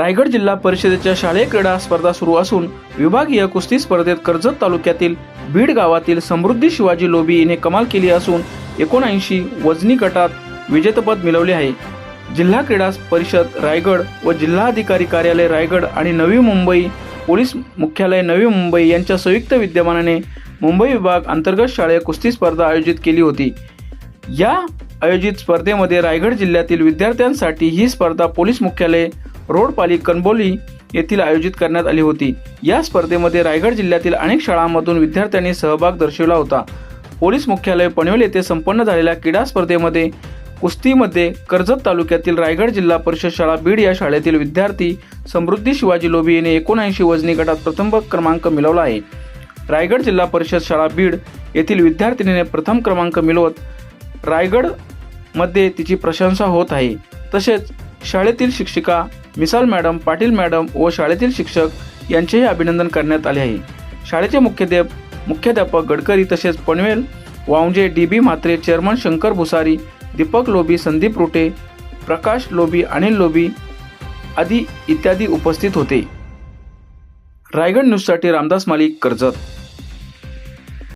रायगड जिल्हा परिषदेच्या शालेय क्रीडा स्पर्धा सुरू असून विभागीय कुस्ती स्पर्धेत कर्जत तालुक्यातील बीड गावातील समृद्धी शिवाजी लोबी हिने कमाल केली असून एकोणऐंशी वजनी गटात विजेतेपद मिळवले आहे. जिल्हा क्रीडा परिषद रायगड व जिल्हाधिकारी कार्यालय रायगड आणि नवी मुंबई पोलीस मुख्यालय नवी मुंबई यांच्या संयुक्त विद्यमानाने मुंबई विभाग अंतर्गत शाळेत कुस्ती स्पर्धा आयोजित केली होती. या आयोजित स्पर्धेमध्ये रायगड जिल्ह्यातील विद्यार्थ्यांसाठी ही स्पर्धा पोलीस मुख्यालय रोडपाली कणबोली येथील आयोजित करण्यात आली होती. या स्पर्धेमध्ये रायगड जिल्ह्यातील अनेक शाळांमधून विद्यार्थ्यांनी सहभाग दर्शवला होता. पोलीस मुख्यालय पनवेल येथे संपन्न झालेल्या क्रीडा स्पर्धेमध्ये कुस्तीमध्ये कर्जत तालुक्यातील रायगड जिल्हा परिषद शाळा बीड या शाळेतील विद्यार्थी समृद्धी शिवाजी लोबी याने एकोणऐंशी वजनी गटात प्रथम क्रमांक मिळवला आहे. रायगड जिल्हा परिषद शाळा बीड येथील विद्यार्थिनीने प्रथम क्रमांक मिळवत रायगडमध्ये तिची प्रशंसा होत आहे. तसेच शाळेतील शिक्षिका मिसाल मॅडम पाटील मॅडम व शाळेतील शिक्षक यांचेही अभिनंदन करण्यात आले आहे. शाळेचे मुख्याध्याप मुख्याध्यापक गडकरी तसेच Panvel Vavanje D B Mhatre chairman Shankar Bhusari Deepak Lobi Sandeep Rote Prakash Lobi Anil Lobi आदी इत्यादी उपस्थित होते. रायगड न्यूजसाठी रामदास मालिक कर्जत.